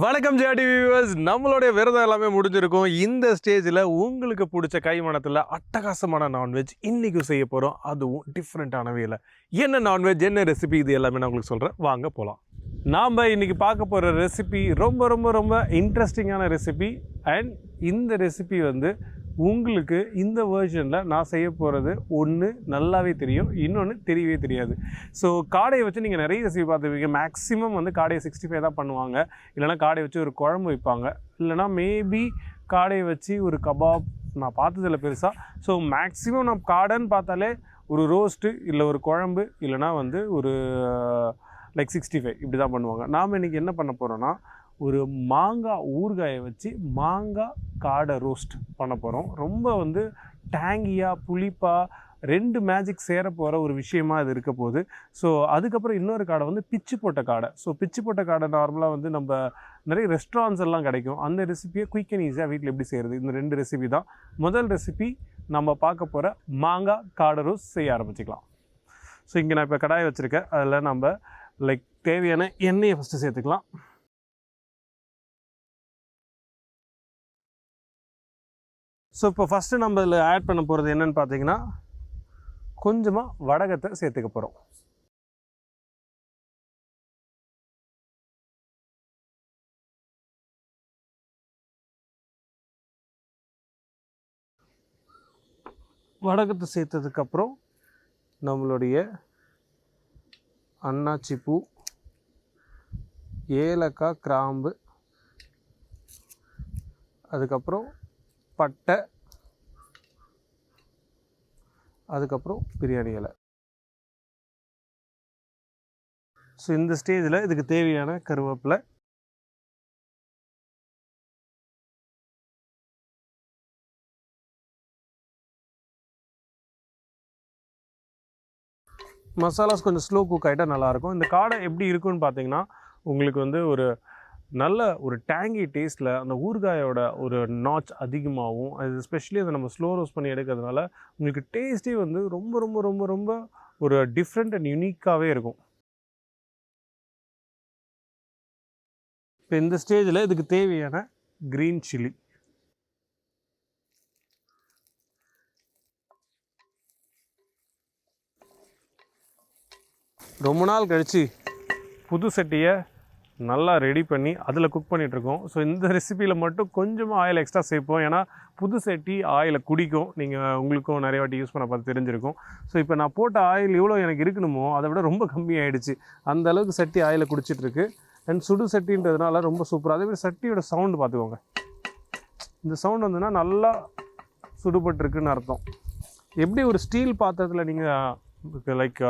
வணக்கம் JD viewers நம்மளுடைய விரதம் எல்லாமே முடிஞ்சிருக்கும். இந்த ஸ்டேஜில் உங்களுக்கு பிடிச்ச கைமணத்தில் அட்டகாசமான நான்வெஜ் இன்றைக்கும் செய்ய போகிறோம் அதுவும் டிஃப்ரெண்ட்டான வேலை. என்ன நான்வெஜ் என்ன ரெசிபி இது எல்லாமே நான் உங்களுக்கு சொல்கிறேன் வாங்க போகலாம் நாம் இன்றைக்கி பார்க்க போகிற ரெசிபி ரொம்ப ரொம்ப ரொம்ப இன்ட்ரெஸ்டிங்கான ரெசிபி அண்ட் இந்த ரெசிபி வந்து உங்களுக்கு இந்த வேர்ஷனில் நான் செய்ய போகிறது ஒன்று நல்லாவே தெரியும் இன்னொன்று தெரியவே தெரியாது. ஸோ காடையை வச்சு நீங்கள் நிறைய ரெசிபி பார்த்துருப்பீங்க. மேக்ஸிமம் வந்து காடையை சிக்ஸ்டி ஃபைவ் தான் பண்ணுவாங்க. இல்லைனா காடையை வச்சு ஒரு குழம்பு வைப்பாங்க. இல்லைனா மேபி காடையை வச்சு ஒரு கபாப் நான் பார்த்ததில்ல பெருசாக ஸோ மேக்ஸிமம் நான் காடைன்னு பார்த்தாலே ஒரு ரோஸ்ட்டு இல்லை ஒரு குழம்பு இல்லைனா வந்து ஒரு லைக் சிக்ஸ்டி ஃபைவ் இப்படி தான் பண்ணுவாங்க. நாம் இன்றைக்கி என்ன பண்ண போகிறோன்னா ஒரு மாங்காய் ஊறுகாயை வச்சு மாங்காய் காடை ரோஸ்ட் பண்ண போகிறோம் ரொம்ப வந்து டேங்கியாக புளிப்பாக ரெண்டு மேஜிக் சேர போகிற ஒரு விஷயமா இது இருக்க போகுது. ஸோ அதுக்கப்புறம் இன்னொரு காடை வந்து பிச்சு போட்ட காடை. ஸோ பிச்சு போட்ட காடை நார்மலாக வந்து நம்ம நிறைய ரெஸ்டாரண்ட்ஸ் எல்லாம் கிடைக்கும். அந்த ரெசிபியை குயிக் அண்ட் ஈஸியாக வீட்டில் எப்படி செய்கிறது இந்த ரெண்டு ரெசிபி தான். முதல் ரெசிபி நம்ம பார்க்க போகிற மாங்காய் காடை ரோஸ் செய்ய ஆரம்பிச்சிக்கலாம். ஸோ இங்கே நான் இப்போ கடாயை வச்சுருக்கேன். அதில் நம்ம லைக் தேவையான எண்ணெயை ஃபஸ்ட்டு சேர்த்துக்கலாம். ஸோ இப்போ ஃபஸ்ட்டு நம்ம இதில் ஆட் பண்ண போகிறது என்னென்னு பார்த்தீங்கன்னா கொஞ்சமாக வடகத்தை சேர்த்துக்க போகிறோம் வடகத்தை சேர்த்ததுக்கப்புறம் நம்மளுடைய அன்னாச்சி பூ ஏலக்காய் கிராம்பு அதுக்கப்புறம் பட்டை அதுக்கப்புறம் பிரியாணி இலை. ஸோ இந்த ஸ்டேஜில் இதுக்கு தேவையான கருவேப்பிலை. மசாலாஸ் கொஞ்சம் ஸ்லோ குக் ஆகிட்டால் நல்லாயிருக்கும் இந்த காடை எப்படி இருக்குன்னு பார்த்தீங்கன்னா உங்களுக்கு வந்து ஒரு நல்ல ஒரு டேங்கி டேஸ்ட்டில் அந்த ஊறுகாயோட ஒரு நாச் அதிகமாகவும் அது எஸ்பெஷலி அதை நம்ம ஸ்லோ ரோஸ் பண்ணி எடுக்கிறதுனால உங்களுக்கு டேஸ்ட்டே வந்து ரொம்ப ரொம்ப ரொம்ப ரொம்ப ஒரு டிஃப்ரெண்ட் அண்ட் யூனிக்காகவே இருக்கும். இப்போ இந்த ஸ்டேஜில் இதுக்கு தேவையான க்ரீன் சில்லி ரொம்ப நாள் கழித்து புது சட்டியை நல்லா ரெடி பண்ணி அதில் குக் பண்ணிகிட்ருக்கோம் ஸோ இந்த ரெசிப்பியில் மட்டும் கொஞ்சமாக ஆயில் எக்ஸ்ட்ரா சேர்ப்போம். ஏன்னா புது சட்டி ஆயிலை குடிக்கும். நீங்கள் உங்களுக்கும் நிறைய வாட்டி யூஸ் பண்ண பார்த்து தெரிஞ்சிருக்கும். ஸோ இப்போ நான் போட்ட ஆயில் எவ்வளோ எனக்கு இருக்கணுமோ அதை விட ரொம்ப கம்மியாகிடுச்சு அந்த அளவுக்கு சட்டி ஆயிலை குடிச்சிட்ருக்கு அண்ட் சுடு சட்டின்றதுனால ரொம்ப சூப்பராக அதேமாதிரி சட்டியோட சவுண்டு பார்த்துக்கோங்க. இந்த சவுண்ட் வந்துன்னா நல்லா சுடுபட்டுருக்குன்னு அர்த்தம். எப்படி ஒரு ஸ்டீல் பாத்திரத்தில் நீங்கள் லைக்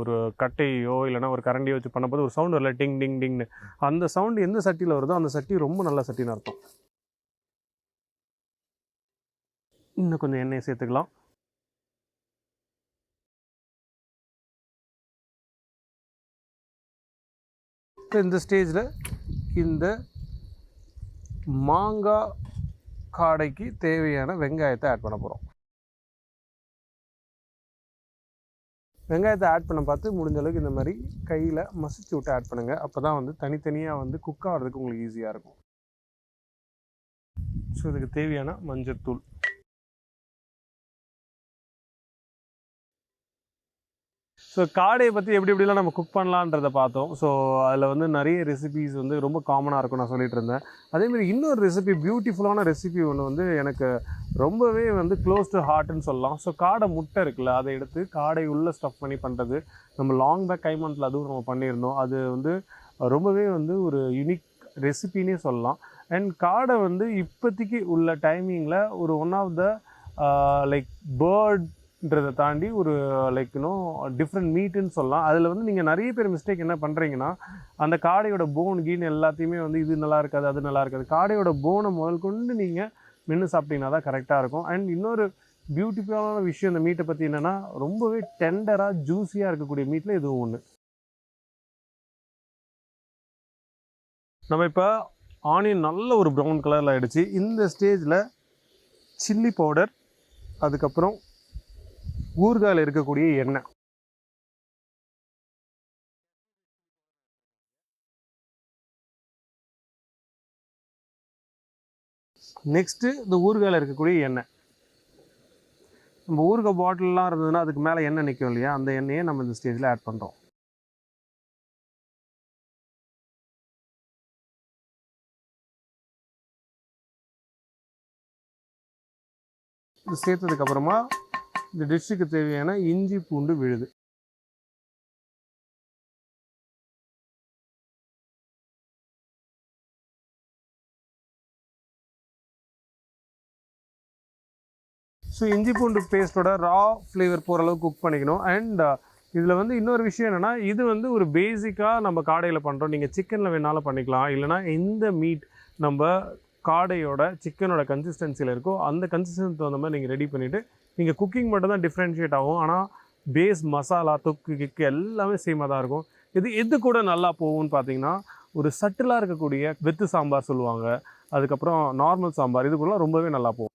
ஒரு கட்டையோ இல்லைனா ஒரு கரண்டியோ வச்சு பண்ணும்போது ஒரு சவுண்ட் வரல டிங் டிங் டிங்னு அந்த சவுண்ட் எந்த சட்டியில் வருதோ அந்த சட்டி ரொம்ப நல்ல சட்டின்னு அர்த்தம். இன்னும் கொஞ்சம் எண்ணெயை சேர்த்துக்கலாம். இந்த ஸ்டேஜில் இந்த மாங்காய் காடைக்கு தேவையான வெங்காயத்தை ஆட் பண்ண போகிறோம் வெங்காயத்தை ஆட் பண்ண பார்த்து முடிஞ்ச அளவுக்கு இந்த மாதிரி கையில் மசிச்சு விட்டு ஆட் பண்ணுங்கள் அப்போ தான் வந்து தனித்தனியாக வந்து குக் ஆகிறதுக்கு உங்களுக்கு ஈஸியாக இருக்கும். ஸோ இதுக்கு தேவையான மஞ்சத்தூள். ஸோ காடையை பற்றி எப்படி எப்படிலாம் நம்ம குக் பண்ணலான்றதை பார்த்தோம். ஸோ அதில் வந்து நிறைய ரெசிபிஸ் வந்து ரொம்ப காமனாக இருக்கும் நான் சொல்லிட்டு இருந்தேன். அதேமாதிரி இன்னொரு ரெசிபி பியூட்டிஃபுல்லான ரெசிபி ஒன்று வந்து எனக்கு ரொம்பவே வந்து க்ளோஸ் டு ஹார்ட்னு சொல்லலாம். ஸோ காடை முட்டை இருக்குல்ல அதை எடுத்து காடை உள்ளே ஸ்டஃப் பண்ணி பண்ணுறது நம்ம லாங் பேக் கைமண்டில் அதுவும் நம்ம பண்ணியிருந்தோம். அது வந்து ரொம்பவே வந்து ஒரு யூனிக் ரெசிபின்னே சொல்லலாம். அண்ட் காடை வந்து இப்போதைக்கு உள்ள டைமிங்கில் ஒரு one of the like bird பேர்ட்ன்றதை தாண்டி ஒரு லைக் இன்னும் டிஃப்ரெண்ட் மீட்டுன்னு சொல்லலாம். அதில் வந்து நீங்கள் நிறைய பேர் மிஸ்டேக் என்ன பண்ணுறீங்கன்னா அந்த காடையோட போன் கீன் எல்லாத்தையுமே வந்து இது நல்லா இருக்காது அது நல்லா இருக்காது. காடையோட போனை முதல் கொண்டு நீங்கள் மென்று சாப்பிட்டீங்கன்னா தான் கரெக்டாக இருக்கும். அண்ட் இன்னொரு பியூட்டிஃபுல்லான விஷயம் இந்த மீட்டை பற்றி என்னென்னா ரொம்பவே டெண்டராக ஜூஸியாக இருக்கக்கூடிய மீட்டில் இதுவும் ஒன்று நம்ம இப்போ ஆனியன் நல்ல ஒரு ப்ரௌன் கலரில் ஆகிடுச்சு இந்த ஸ்டேஜில் சில்லி பவுடர் அதுக்கப்புறம் ஊறுகாயில் இருக்கக்கூடிய எண்ணெய். நெக்ஸ்ட்டு இந்த ஊறுகாயில் இருக்கக்கூடிய எண்ணெய். நம்ம ஊறுகாய் பாட்டிலெலாம் இருந்ததுன்னா அதுக்கு மேலே எண்ணெய் நிற்கும் இல்லையா? அந்த எண்ணெயை நம்ம இந்த ஸ்டேஜில் ஆட் பண்ணுறோம் இது சேர்த்ததுக்கப்புறமா இந்த டிஷ்ஷுக்கு தேவையான இஞ்சி பூண்டு விழுது. ஸோ இஞ்சி பூண்டு பேஸ்ட்டோட ரா ஃப்ளேவர் போகிற அளவுக்கு குக் பண்ணிக்கணும். அண்ட் uh, இதில் வந்து இன்னொரு விஷயம் என்னென்னா இது வந்து ஒரு பேசிக்காக நம்ம காடையில் பண்ணுறோம் நீங்கள் சிக்கனில் வேணாலும் பண்ணிக்கலாம். இல்லைனா எந்த மீட் நம்ம காடையோட சிக்கனோட கன்சிஸ்டன்சியில் இருக்கோ அந்த கன்சிஸ்டன்சி தகுந்த மாதிரி நீங்கள் ரெடி பண்ணிவிட்டு நீங்கள் குக்கிங் மட்டும் தான் டிஃப்ரென்ஷியேட் ஆகும். ஆனால் பேஸ் மசாலா தொக்கு கிக்கு எல்லாமே சேமாக தான் இருக்கும். இது எது கூட நல்லா போகும்னு பார்த்தீங்கன்னா ஒரு சட்டிலாக இருக்கக்கூடிய வெத்து சாம்பார் சொல்லுவாங்க. அதுக்கப்புறம் நார்மல் சாம்பார் இதுக்குள்ளே ரொம்பவே நல்லா போகும்.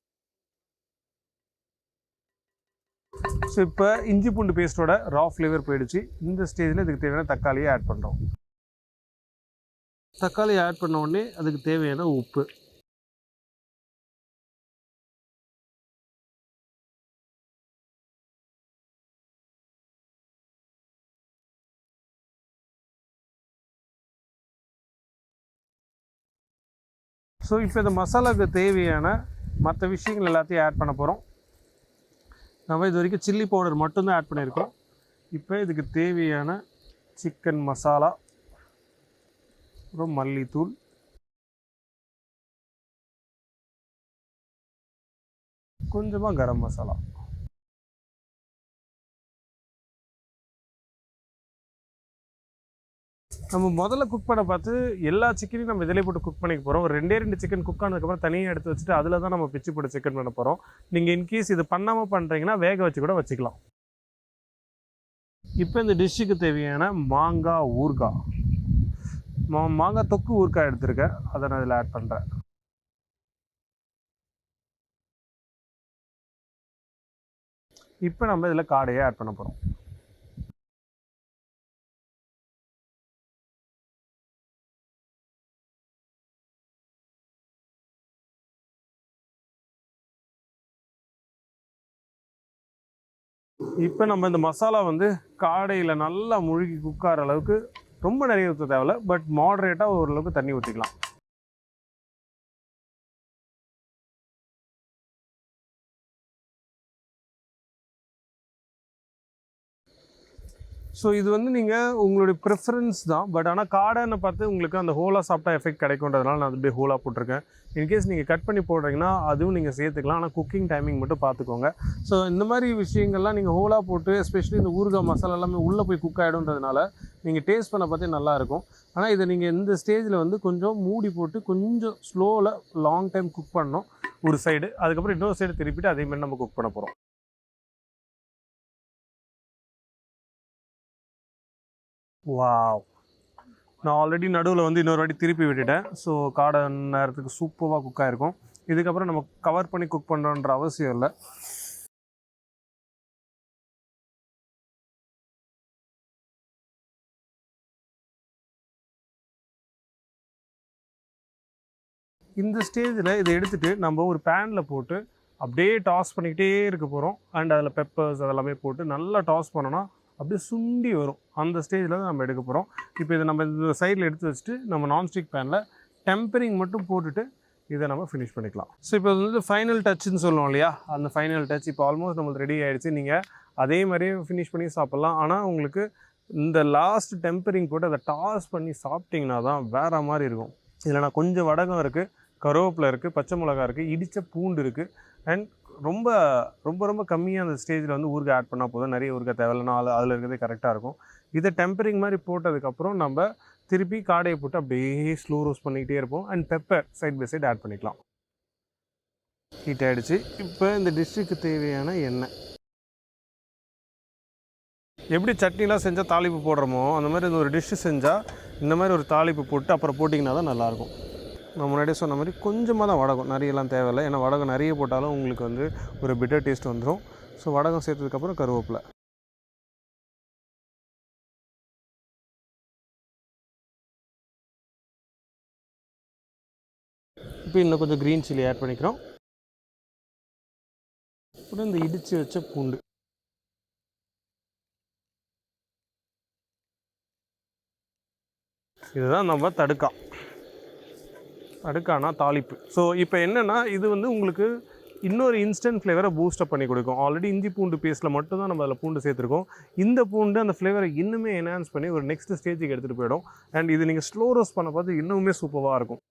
ஸோ இப்போ இஞ்சி பூண்டு பேஸ்ட்டோட ரா ஃப்ளேவர் போயிடுச்சு. இந்த ஸ்டேஜில் இதுக்கு தேவையான தக்காளியை ஆட் பண்ணுறோம் தக்காளி ஆட் பண்ண உடனே அதுக்கு தேவையான உப்பு. ஸோ இப்போ இந்த மசாலாவுக்கு தேவையான மற்ற விஷயங்கள் எல்லாத்தையும் ஆட் பண்ண போகிறோம் நம்ம இது வரைக்கும் சில்லி பவுடர் மட்டும்தான் ஆட் பண்ணியிருக்கோம். இப்போ இதுக்கு தேவையான சிக்கன் மசாலா அப்புறம் மல்லித்தூள். கொஞ்சமாக கரம் மசாலா. நம்ம முதல்ல குக் பண்ண பார்த்து எல்லா சிக்கனையும் நம்ம இதிலே போட்டு குக் பண்ணிக்க போகிறோம் ஒரு ரெண்டே ரெண்டு சிக்கன் குக் ஆனதுக்கப்புறம் தனியாக எடுத்து வச்சுட்டு அதில் தான் நம்ம பிச்சு போட்டு சிக்கன் பண்ண போகிறோம் நீங்கள் இன்கேஸ் இது பண்ணாமல் பண்ணுறீங்கன்னா வேக வச்சு கூட வச்சுக்கலாம். இப்போ இந்த டிஷ்ஷுக்கு தேவையான மாங்காய் ஊறுகாய். மா மாங்காய் தொக்கு ஊறுகாய் எடுத்திருக்கேன். அதை நான் இதில் ஆட் பண்ணுறேன் இப்போ நம்ம இதில் காடையை ஆட் பண்ண போகிறோம் இப்போ நம்ம இந்த மசாலா வந்து காடையில் நல்லா முழுகி குக்கார அளவுக்கு ரொம்ப நிறைய ஊற்ற தேவையில்ல பட் மாடரேட்டாக ஓரளவுக்கு தண்ணி ஊற்றிக்கலாம் ஸோ இது வந்து நீங்கள் உங்களுடைய ப்ரிஃபரன்ஸ் தான் பட் ஆனால் காடைன்னு பார்த்து உங்களுக்கு அந்த ஹோலாக சாப்பிட்டா எஃபெக்ட் கிடைக்குன்றதுனால நான் அது அப்படியே ஹோலாக போட்டிருக்கேன். இன்கேஸ் நீங்கள் கட் பண்ணி போடுறீங்கன்னா அதுவும் நீங்கள் சேர்த்துக்கலாம். ஆனால் குக்கிங் டைமிங் மட்டும் பார்த்துக்கோங்க ஸோ இந்த மாதிரி விஷயங்கள்லாம் நீங்கள் ஹோலாக போட்டு எஸ்பெஷலி இந்த ஊறுகாய் மசாலா எல்லாமே உள்ளே போய் குக் ஆகிடும்ன்றதுனால நீங்கள் டேஸ்ட் பண்ண பார்த்தே நல்லாயிருக்கும் ஆனால் இதை நீங்கள் இந்த ஸ்டேஜில் வந்து கொஞ்சம் மூடி போட்டு கொஞ்சம் ஸ்லோவில் லாங் டைம் குக் பண்ணணும். ஒரு சைடு அதுக்கப்புறம் இன்னொரு சைடு திருப்பிட்டு அதே மாதிரி நம்ம குக் பண்ண போகிறோம் வாவ் நான் ஆல்ரெடி நடுவில் வந்து இன்னொரு வாட்டி திருப்பி விட்டுட்டேன். ஸோ காடை நேரத்துக்கு சூப்பராக குக் ஆகிருக்கும் இதுக்கப்புறம் நம்ம கவர் பண்ணி குக் பண்ணுறோன்ற அவசியம் இல்லை. இந்த ஸ்டேஜில் இதை எடுத்துகிட்டு நம்ம ஒரு பேனில் போட்டு அப்படியே டாஸ் பண்ணிக்கிட்டே இருக்க போகிறோம் அண்ட் அதில் பெப்பர்ஸ் அதெல்லாமே போட்டு நல்லா டாஸ் பண்ணோன்னா அப்படியே சுண்டி வரும். அந்த ஸ்டேஜில் தான் நம்ம எடுக்க போகிறோம் இப்போ இதை நம்ம இந்த சைடில் எடுத்து வச்சுட்டு நம்ம நான்ஸ்டிக் பேனில் டெம்பரிங் மட்டும் போட்டுட்டு இதை நம்ம ஃபினிஷ் பண்ணிக்கலாம். ஸோ இப்போ வந்து ஃபைனல் டச்சுன்னு சொல்லுவோம் இல்லையா? அந்த ஃபைனல் டச் இப்போ ஆல்மோஸ்ட் நம்மளுக்கு ரெடி ஆகிடுச்சு நீங்கள் அதே மாதிரியே ஃபினிஷ் பண்ணி சாப்பிட்லாம். ஆனால் உங்களுக்கு இந்த லாஸ்ட் டெம்பரிங் போட்டு அதை டாஸ் பண்ணி சாப்பிட்டிங்கன்னா தான் வேறு மாதிரி இருக்கும். இதில் நான் கொஞ்சம் வடகம் இருக்குது கருவேப்பிலை இருக்குது பச்சை மிளகா இருக்குது இடித்த பூண்டு இருக்குது அண்ட் ரொம்ப ரொம்ப ரொம்ப கம்மியாக அந்த ஸ்டேஜில் வந்து ஊருக்கு ஆட் பண்ணால் போதும். நிறைய ஊருக்கு தேவையில்லைனா அதில் அதில் இருக்கிறதே கரெக்டாக இருக்கும். இதை டெம்பரிங் மாதிரி போட்டதுக்கப்புறம் நம்ம திருப்பி காடையை போட்டு அப்படியே ஸ்லோ ரோஸ் பண்ணிக்கிட்டே இருப்போம். And pepper side by side add பண்ணிக்கலாம். ஹீட் ஆகிடுச்சு இப்போ இந்த டிஷ்ஷுக்கு தேவையான எண்ணெய். எப்படி சட்னிலாம் செஞ்சால் தாளிப்பு போடுறோமோ அந்த மாதிரி இந்த ஒரு டிஷ்ஷு செஞ்சால் இந்த மாதிரி ஒரு தாளிப்பு போட்டு அப்புறம் போட்டிங்கன்னா தான் நல்லாயிருக்கும் நான் முன்னாடியே சொன்ன மாதிரி கொஞ்சமாக தான் வடகம் நிறையலாம் தேவையில்லை. ஏன்னா வடகம் நிறைய போட்டாலும் உங்களுக்கு வந்து ஒரு பிட்டர் டேஸ்ட் வந்துடும் ஸோ வடகம் சேர்த்ததுக்கப்புறம் கருவேப்பிலை. இப்போ இன்னும் கொஞ்சம் க்ரீன் சில்லி ஆட் பண்ணிக்கிறோம். அப்புறம் இந்த இடித்து வச்ச பூண்டு. இதுதான் நம்ம தடுக்கா. அடுக்கானா தாளிப்பு. ஸோ இப்போ என்னென்னா இது வந்து உங்களுக்கு இன்னொரு இன்ஸ்டன்ட் ஃப்ளேவரை பூஸ்டப் பண்ணி கொடுக்கும். ஆல்ரெடி இஞ்சி பூண்டு பேஸ்ட்டில் மட்டும் தான் நம்ம அதில் பூண்டு சேர்த்துருக்கோம். இந்த பூண்டு அந்த ஃப்ளேவரை இன்னுமே என்ஹான்ஸ் பண்ணி ஒரு நெக்ஸ்ட் ஸ்டேஜுக்கு எடுத்துகிட்டு போயிடும். அண்ட் இது நீங்கள் ஸ்லோ ரோஸ்ட் பண்ண பார்த்து இன்னுமே சூப்பராக இருக்கும்.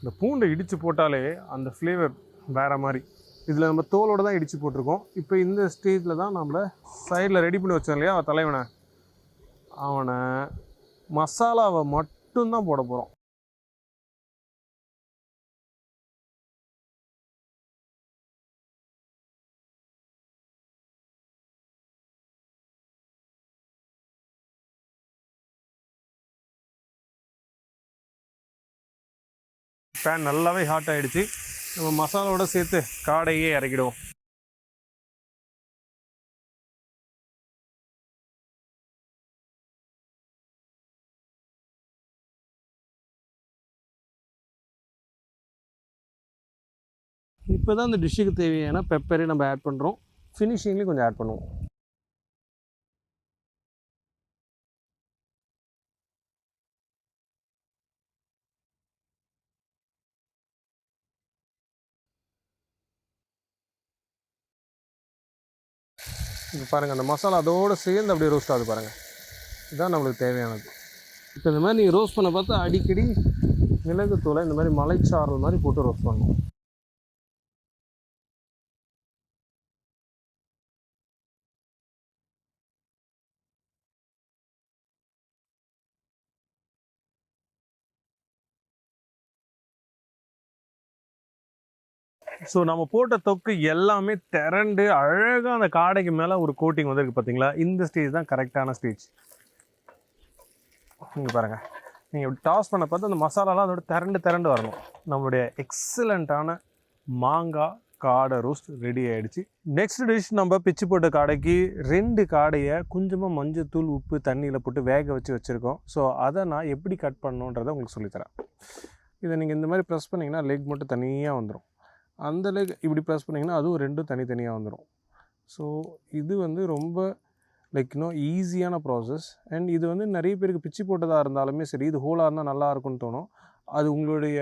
இந்த பூண்டை இடித்து போட்டாலே அந்த ஃப்ளேவர் வேறு மாதிரி. இதில் நம்ம தோலோடு தான் இடித்து போட்டிருக்கோம். இப்போ இந்த ஸ்டேஜில் தான் நம்மளை சைடில் ரெடி பண்ணி வச்சோம் இல்லையா தலைவனை? அவனை மசாலாவை மட்டும்தான் போட போகிறோம் பேன் நல்லாவே ஹாட் ஆகிடுச்சு நம்ம மசாலாவோட சேர்த்து காடையே இறக்கிடுவோம். இப்போ தான் இந்த டிஷ்ஷுக்கு தேவையான பெப்பரே நம்ம ஆட் பண்ணுறோம் ஃபினிஷிங்லேயும் கொஞ்சம் ஆட் பண்ணுவோம். இப்போ பாருங்கள் அந்த மசாலா அதோடு சேர்ந்து அப்படியே ரோஸ்ட் ஆகுது பாருங்கள் இதுதான் நம்மளுக்கு தேவையானது. இப்போ இந்த மாதிரி நீங்கள் ரோஸ்ட் பண்ண பார்த்தா அடிக்கடி மிளகுத்தூளை இந்த மாதிரி மலைச்சாரல் மாதிரி போட்டு ரோஸ்ட் பண்ணணும். ஸோ நம்ம போட்ட தொக்கு எல்லாமே திரண்டு அழகாக அந்த காடைக்கு மேலே ஒரு கோட்டிங் வந்திருக்கு பார்த்தீங்களா இந்த ஸ்டேஜ் தான் கரெக்டான ஸ்டேஜ் நீங்கள் பாருங்கள் நீங்கள் டாஸ் பண்ண பார்த்து அந்த மசாலாலாம் அதோட திரண்டு திரண்டு வரணும். நம்மளுடைய எக்ஸலண்ட்டான மாங்காய் காடை ரோஸ்ட் ரெடி ஆகிடுச்சு நெக்ஸ்ட் டிஷ் நம்ம பிச்சு போட்ட காடைக்கு ரெண்டு காடையை கொஞ்சமாக மஞ்சத்தூள் உப்பு தண்ணியில் போட்டு வேக வச்சு வச்சுருக்கோம். ஸோ அதை நான் எப்படி கட் பண்ணணுன்றதை உங்களுக்கு சொல்லித்தரேன். இதை நீங்கள் இந்த மாதிரி ப்ரெஸ் பண்ணிங்கன்னா லெக் மட்டும் தனியாக வந்துடும் அந்த லெக் இப்படி ப்ரெஸ் பண்ணிங்கன்னா அதுவும் ரெண்டும் தனித்தனியாக வந்துடும் ஸோ இது வந்து ரொம்ப லைக் இன்னும் ஈஸியான ப்ராசஸ் அண்ட் இது வந்து நிறைய பேருக்கு பிச்சு போட்டதாக இருந்தாலுமே சரி இது ஹோலாக இருந்தால் நல்லா இருக்கும்னு தோணும். அது உங்களுடைய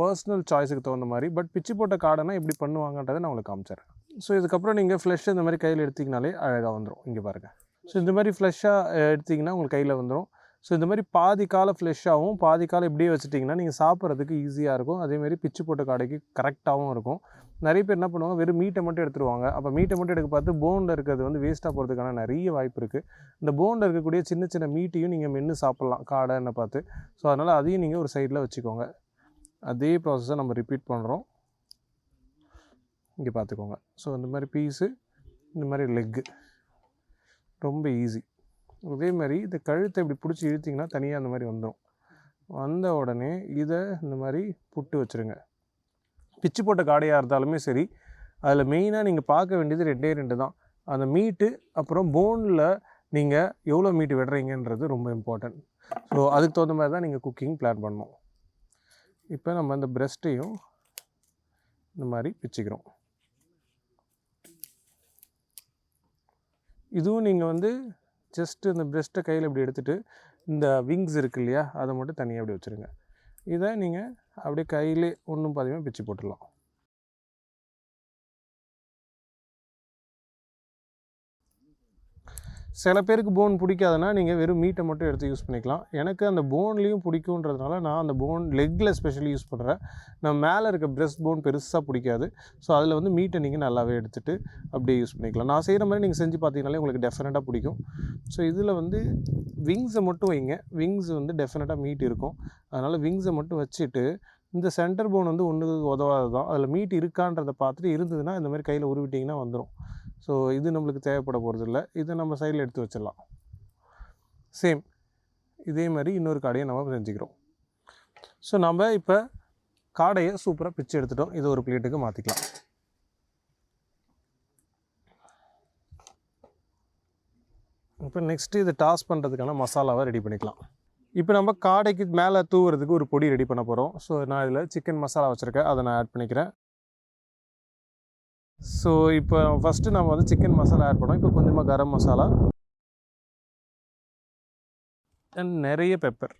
பர்சனல் சாய்ஸுக்கு தகுந்த மாதிரி. பட் பிச்சு போட்ட கார்டனா எப்படி பண்ணுவாங்கன்றதை நான் உங்களுக்கு காமிச்சிடறேன் ஸோ இதுக்கப்புறம் நீங்கள் ஃப்ளஷ் இந்த மாதிரி கையில் எடுத்திங்கனாலே அழகாக வந்துடும் இங்கே பாருங்கள் ஸோ இந்த மாதிரி ஃப்ளஷ்ஷாக எடுத்திங்கன்னா உங்களுக்கு கையில் வந்துடும் ஸோ இந்த மாதிரி பாதி காலை ஃப்ளெஷ்ஷாகவும் பாதி காலை இப்படியே வச்சுட்டிங்கன்னா நீங்கள் சாப்பிட்றதுக்கு ஈஸியாக இருக்கும். அதேமாதிரி பிச்சு போட்ட காடைக்கு கரெக்டாகவும் இருக்கும். நிறைய பேர் என்ன பண்ணுவாங்க வெறும் மீட்டை மட்டும் எடுத்துருவாங்க. அப்போ மீட்டை மட்டும் எடுக்க பார்த்து போனில் இருக்கிறது வந்து வேஸ்ட்டாக போகிறதுக்கான நிறைய வாய்ப்பு இருக்குது இந்த போனில் இருக்கக்கூடிய சின்ன சின்ன மீட்டையும் நீங்கள் மென்று சாப்பிட்லாம் காடைன்னு பார்த்து. ஸோ அதனால் அதையும் நீங்கள் ஒரு சைடில் வச்சுக்கோங்க. அதே ப்ராசஸை நம்ம ரிப்பீட் பண்ணுறோம் இங்கே பார்த்துக்கோங்க. ஸோ இந்த மாதிரி பீஸு இந்த மாதிரி லெக்கு ரொம்ப ஈஸி அதே மாதிரி இந்த கழுத்தை இப்படி பிடிச்சி இழுத்திங்கன்னா தனியாக அந்த மாதிரி வந்துடும் வந்த உடனே இதை இந்த மாதிரி புட்டு வச்சுருங்க. பிச்சு போட்ட காடையாக இருந்தாலுமே சரி அதில் மெயினாக நீங்கள் பார்க்க வேண்டியது ரெண்டே ரெண்டு தான். அந்த மீட்டு அப்புறம் போனில் நீங்கள் எவ்வளோ மீட்டு விடுறீங்கன்றது ரொம்ப இம்பார்ட்டன்ட். ஸோ அதுக்கு தகுந்த மாதிரி தான் நீங்கள் குக்கிங் பிளான் பண்ணணும் இப்போ நம்ம அந்த பிரெஸ்ட்டையும் இந்த மாதிரி பிச்சுக்கிறோம். இதுவும் நீங்கள் வந்து ஜஸ்ட்டு இந்த பிரெஸ்ட்டை கையில் இப்படி எடுத்துகிட்டு இந்த விங்ஸ் இருக்கு இல்லையா அதை மட்டும் தனியாக அப்படி வச்சுருங்க. இதை நீங்கள் அப்படியே கையிலே ஒன்றும் பாதியமாக பிச்சு போட்டுடலாம். சில பேருக்கு போன் பிடிக்காதுன்னா நீங்கள் வெறும் மீட்டை மட்டும் எடுத்து யூஸ் பண்ணிக்கலாம். எனக்கு அந்த போன்லேயும் பிடிக்குன்றதுனால நான் அந்த போன் லெக்கில் ஸ்பெஷலி யூஸ் பண்ணுறேன் நான் மேலே இருக்க பிரெஸ்ட் போன் பெருசாக பிடிக்காது. ஸோ அதில் வந்து மீட்டை நீங்கள் நல்லாவே எடுத்துகிட்டு அப்படியே யூஸ் பண்ணிக்கலாம். நான் செய்கிற மாதிரி நீங்கள் செஞ்சு பார்த்தீங்கனாலே உங்களுக்கு டெஃபினட்டாக பிடிக்கும். ஸோ இதில் வந்து விங்ஸை மட்டும் வைங்க. விங்ஸ் வந்து டெஃபினட்டாக மீட் இருக்கும். அதனால் விங்ஸை மட்டும் வச்சுட்டு இந்த சென்டர் போன் வந்து ஒன்று உதவாது தான் அதில் மீட் இருக்கான்றதை பார்த்துட்டு இருந்ததுன்னா இந்த மாதிரி கையில் உருவிட்டிங்கன்னா வந்துடும் ஸோ இது நம்மளுக்கு தேவைப்பட போகிறது இல்லை இதை நம்ம சைடில் எடுத்து வச்சிடலாம். சேம் இதே மாதிரி இன்னொரு காடையை நம்ம செஞ்சுக்கிறோம். ஸோ நம்ம இப்போ காடையை சூப்பராக பிச்சு எடுத்துட்டோம். இதை ஒரு பிளேட்டுக்கு மாற்றிக்கலாம் இப்போ நெக்ஸ்ட்டு இதை டாஸ் பண்ணுறதுக்கான மசாலாவை ரெடி பண்ணிக்கலாம். இப்போ நம்ம காடைக்கு மேலே தூவுறதுக்கு ஒரு பொடி ரெடி பண்ண போகிறோம் ஸோ நான் இதில் சிக்கன் மசாலா வச்சுருக்கேன். அதை நான் ஆட் பண்ணிக்கிறேன். ஸோ இப்போ ஃபஸ்ட்டு நம்ம வந்து சிக்கன் மசாலா ஆட் பண்ணோம். இப்போ கொஞ்சமாக கரம் மசாலா அண்ட் நிறைய பெப்பர்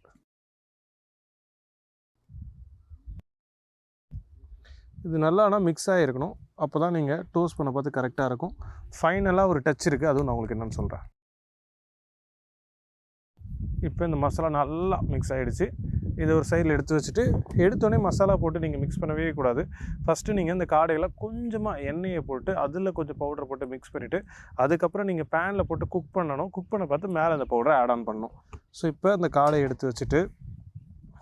இது நல்லா ஆனால் மிக்ஸ் ஆகிருக்கணும் அப்போ தான் நீங்கள் டோஸ்ட் பண்ண பார்த்து கரெக்டாக இருக்கும். ஃபைனலாக ஒரு டச் இருக்குது அதுவும் நான் உங்களுக்கு என்னென்னு சொல்கிறேன் இப்போ இந்த மசாலா நல்லா மிக்ஸ் ஆகிடுச்சு இதை ஒரு சைடில் எடுத்து வச்சுட்டு எடுத்தோடனே மசாலா போட்டு நீங்கள் மிக்ஸ் பண்ணவே கூடாது. ஃபஸ்ட்டு நீங்கள் இந்த காடையில் கொஞ்சமாக எண்ணெயை போட்டு அதில் கொஞ்சம் பவுடர் போட்டு மிக்ஸ் பண்ணிவிட்டு அதுக்கப்புறம் நீங்கள் பேனில் போட்டு குக் பண்ணணும். குக் பண்ண பார்த்து மேலே அந்த பவுடரை ஆட் ஆன் பண்ணணும். ஸோ இப்போ அந்த காடையை எடுத்து வச்சுட்டு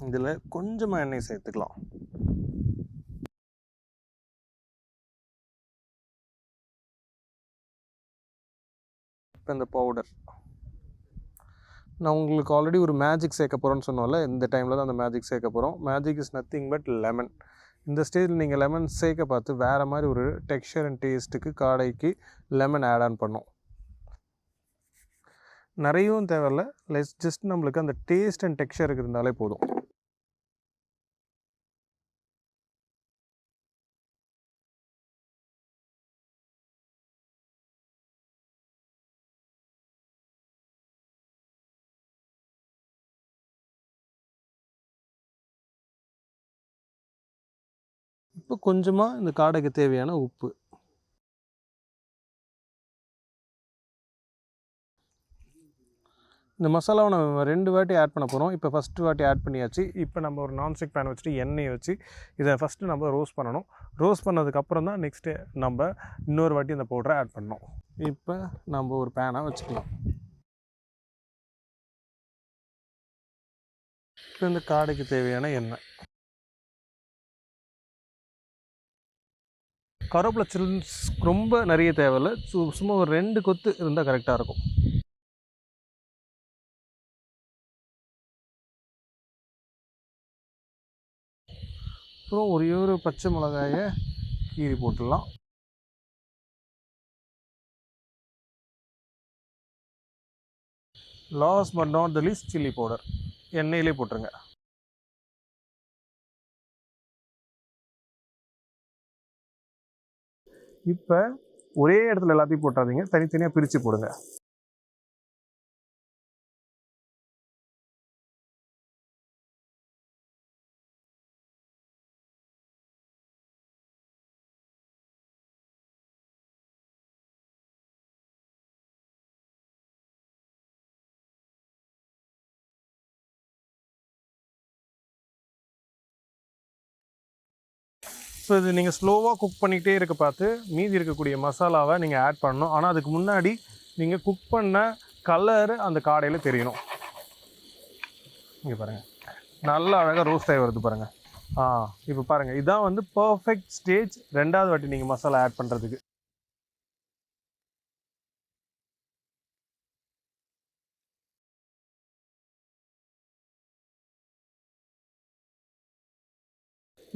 இதில் கொஞ்சமாக எண்ணெய் சேர்த்துக்கலாம். இப்போ இந்த பவுடர் நான் உங்களுக்கு ஆல்ரெடி ஒரு மேஜிக் சேர்க்க போகிறோன்னு சொன்னோம்ல இந்த டைமில் தான் அந்த மேஜிக் சேர்க்க போகிறோம் magic is nothing but lemon இந்த ஸ்டேஜில் நீங்கள் லெமன் சேர்க்க பார்த்து வேறு மாதிரி ஒரு டெக்ஸ்சர் அண்ட் டேஸ்ட்டுக்கு காடைக்கு லெமன் ஆட் ஆன் பண்ணும். நிறையவும் தேவையில்ல. லெஸ் ஜஸ்ட் நம்மளுக்கு அந்த டேஸ்ட் அண்ட் டெக்ஸ்சருக்கு இருந்தாலே போதும். இப்போ கொஞ்சமாக இந்த காடைக்கு தேவையான உப்பு. இந்த மசாலாவை நம்ம ரெண்டு வாட்டி ஆட் பண்ண போகிறோம் இப்போ ஃபஸ்ட்டு வாட்டி ஆட் பண்ணியாச்சு. இப்போ நம்ம ஒரு நான்ஸ்டிக் பேன் வச்சுட்டு எண்ணெயை வச்சு இதை ஃபஸ்ட்டு நம்ம ரோஸ்ட் பண்ணணும். ரோஸ்ட் பண்ணதுக்கப்புறம் தான் நெக்ஸ்ட்டு நம்ம இன்னொரு வாட்டி இந்த பவுடரை ஆட் பண்ணணும். இப்போ நம்ம ஒரு பேனை வச்சுக்கலாம். இப்போ இந்த காடைக்கு தேவையான எண்ணெய். கருவேப்பிலை சில்ஸ் ரொம்ப நிறைய தேவையில்லை. சு சும்மா ஒரு ரெண்டு கொத்து இருந்தால் கரெக்டாக இருக்கும். அப்புறம் ஒரே ஒரு பச்சை மிளகாயை கீறி போட்டுடலாம். Last but not the least chilli powder எண்ணெயிலே போட்டுருங்க. இப்போ ஒரே இடத்துல எல்லாத்தையும் போட்டாதீங்க. தனித்தனியாக பிரித்து போடுங்க. ஸோ இது நீங்கள் ஸ்லோவாக குக் பண்ணிக்கிட்டே இருக்க பார்த்து மீதி இருக்கக்கூடிய மசாலாவை நீங்கள் ஆட் பண்ணணும். ஆனால் அதுக்கு முன்னாடி நீங்கள் குக் பண்ண கலர் அந்த காடையில் தெரியணும். இங்கே பாருங்கள் நல்லா அழகாக ரோஸ்ட் ஆகி வருது பாருங்கள் ஆ இப்போ பாருங்கள் இதான் வந்து பர்ஃபெக்ட் ஸ்டேஜ் ரெண்டாவது வாட்டி நீங்கள் மசாலா ஆட் பண்ணுறதுக்கு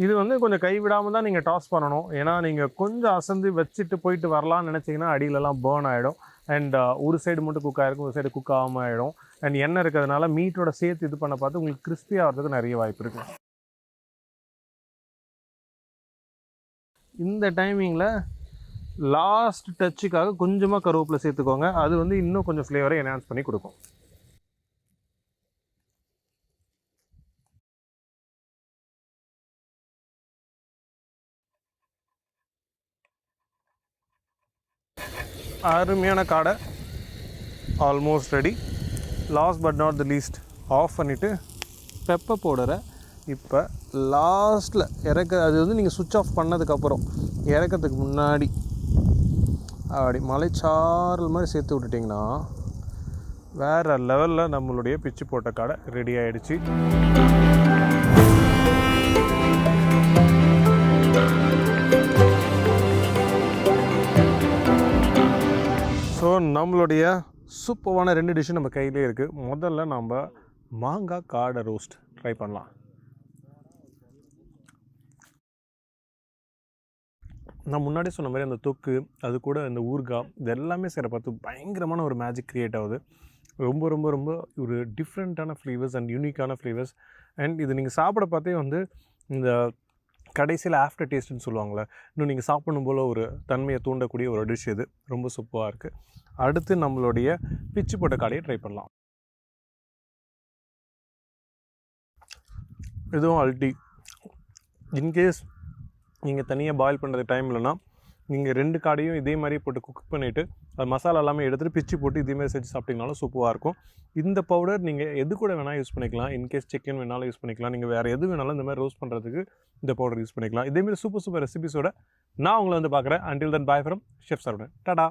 இது வந்து கொஞ்சம் கைவிடாமல் தான் நீங்கள் டாஸ் பண்ணணும். ஏன்னா நீங்கள் கொஞ்சம் அசந்து வச்சுட்டு போயிட்டு வரலாம்னு நினச்சிங்கன்னா அடியிலலாம் பேர்ன் ஆகிடும் அண்ட் ஒரு சைடு மட்டும் குக் ஆகிருக்கும் ஒரு சைடு குக் ஆகாமல் ஆகிடும் அண்ட் எண்ணெய் இருக்கிறதுனால மீட்டோட சேர்த்து இது பண்ண பார்த்து உங்களுக்கு கிறிஸ்பி ஆகிறதுக்கு நிறைய வாய்ப்பு இருக்கும் இந்த டைமிங்கில் லாஸ்ட் டச்சுக்காக கொஞ்சமாக கருவேப்பிலை சேர்த்துக்கோங்க. அது வந்து இன்னும் கொஞ்சம் ஃப்ளேவரை என்ஹான்ஸ் பண்ணி கொடுக்கும். அருமையான காடை. Almost ready last but not the least off பண்ணிவிட்டு பெப்பை பவுடரை இப்போ லாஸ்ட்டில் இறக்க அது வந்து நீங்கள் சுவிட்ச் ஆஃப் பண்ணதுக்கப்புறம் இறக்கிறதுக்கு முன்னாடி அப்படி மலைச்சாரல் மாதிரி சேர்த்து விட்டுட்டிங்கன்னா வேறு லெவலில் நம்மளுடைய பிச்சு போட்ட காடை ரெடி ஆகிடுச்சு ஸோ நம்மளுடைய சூப்பரான ரெண்டு டிஷ்ஷு நம்ம கையிலே இருக்குது முதல்ல நம்ம மாங்காய் காடை ரோஸ்ட் ட்ரை பண்ணலாம். நான் முன்னாடி சொன்ன மாதிரி அந்த தொக்கு அது கூட இந்த ஊறுகாய் இது எல்லாமே சேர பார்த்து பயங்கரமான ஒரு மேஜிக் க்ரியேட் ஆகுது. ரொம்ப ரொம்ப ரொம்ப ஒரு டிஃப்ரெண்ட்டான ஃப்ளேவர்ஸ் அண்ட் யூனிக்கான ஃப்ளேவர்ஸ் அண்ட் இது நீங்கள் சாப்பிட பார்த்தே வந்து இந்த கடைசியில் ஆஃப்டர் டேஸ்ட்டுன்னு சொல்லுவாங்களே இன்னும் நீங்கள் சாப்பிடணும் போல் ஒரு தன்மையை தூண்டக்கூடிய ஒரு டிஷ் இது. ரொம்ப சூப்பராக இருக்குது அடுத்து நம்மளுடைய பிச்சு போட்ட காடையை ட்ரை பண்ணலாம். இதுவும் அல்டி இன்கேஸ் நீங்கள் தனியாக பாயில் பண்ணுறதுக்கு டைம் இல்லைன்னா நீங்கள் ரெண்டு காடையும் இதே மாதிரி போட்டு குக் பண்ணிவிட்டு அது மசாலா எல்லாமே எடுத்துகிட்டு பிச்சு போட்டு இதே மாதிரி செஞ்சு சாப்பிட்டிங்கனாலும் சூப்பராக இருக்கும். இந்த பவுடர் நீங்கள் எது கூட வேணால் யூஸ் பண்ணிக்கலாம். இன்கேஸ் சிக்கன் வேணாலும் யூஸ் பண்ணிக்கலாம். நீங்கள் வேறு எது வேணாலும் இந்த மாதிரி ரோஸ்ட் பண்ணுறதுக்கு இந்த பவுடர் யூஸ் பண்ணிக்கலாம். இதேமாரி சூப்பர் சூப்பர் ரெசிபிஸோட நான் உங்களை வந்து பார்க்குறேன். Until then bye from chef சாருடன் Tata